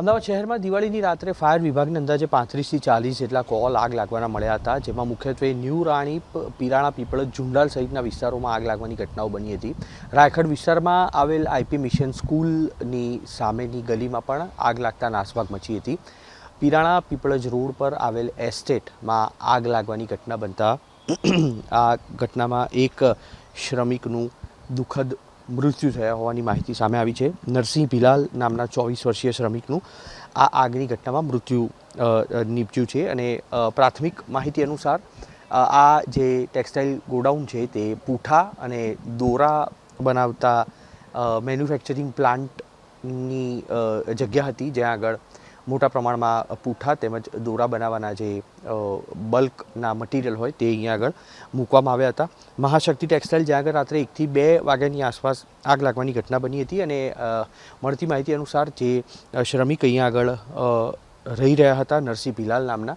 અમદાવાદ શહેરમાં દિવાળીની રાત્રે ફાયર વિભાગને અંદાજે પાંત્રીસથી ચાલીસ જેટલા કોલ આગ લાગવાના મળ્યા હતા, જેમાં મુખ્યત્વે ન્યૂ રાણી પીરાણા પીપળજ ઝુંડાલ સહિતના વિસ્તારોમાં આગ લાગવાની ઘટનાઓ બની હતી. રાયખડ વિસ્તારમાં આવેલ આઈપી મિશન સ્કૂલની સામેની ગલીમાં પણ આગ લાગતા નાસભાગ મચી હતી. પીરાણા પીપળજ રોડ પર આવેલ એસ્ટેટમાં આગ લાગવાની ઘટના બનતા આ ઘટનામાં એક શ્રમિકનું દુઃખદ મૃત્યુ થયા હોવાની માહિતી સામે આવી છે. નરસિંહ ભિલાલ નામના ચોવીસ વર્ષીય શ્રમિકનું આ આગની ઘટનામાં મૃત્યુ નીપજ્યું છે અને પ્રાથમિક માહિતી અનુસાર આ જે ટેક્સટાઇલ ગોડાઉન છે તે પૂઠા અને દોરા બનાવતા મેન્યુફેક્ચરિંગ પ્લાન્ટની જગ્યા હતી જ્યાં આગળ મોટા પ્રમાણમાં પૂઠા તેમજ દોરા બનાવવાના જે બલ્કના મટીરિયલ હોય તે અહીંયા આગળ મૂકવામાં આવ્યા હતા. મહાશક્તિ ટેક્સટાઇલ જ્યાં આગળ રાત્રે એકથી બે વાગ્યાની આસપાસ આગ લાગવાની ઘટના બની હતી અને મળતી માહિતી અનુસાર જે શ્રમિક અહીંયા આગળ રહી રહ્યા હતા નરસિંહ ભિલાલ નામના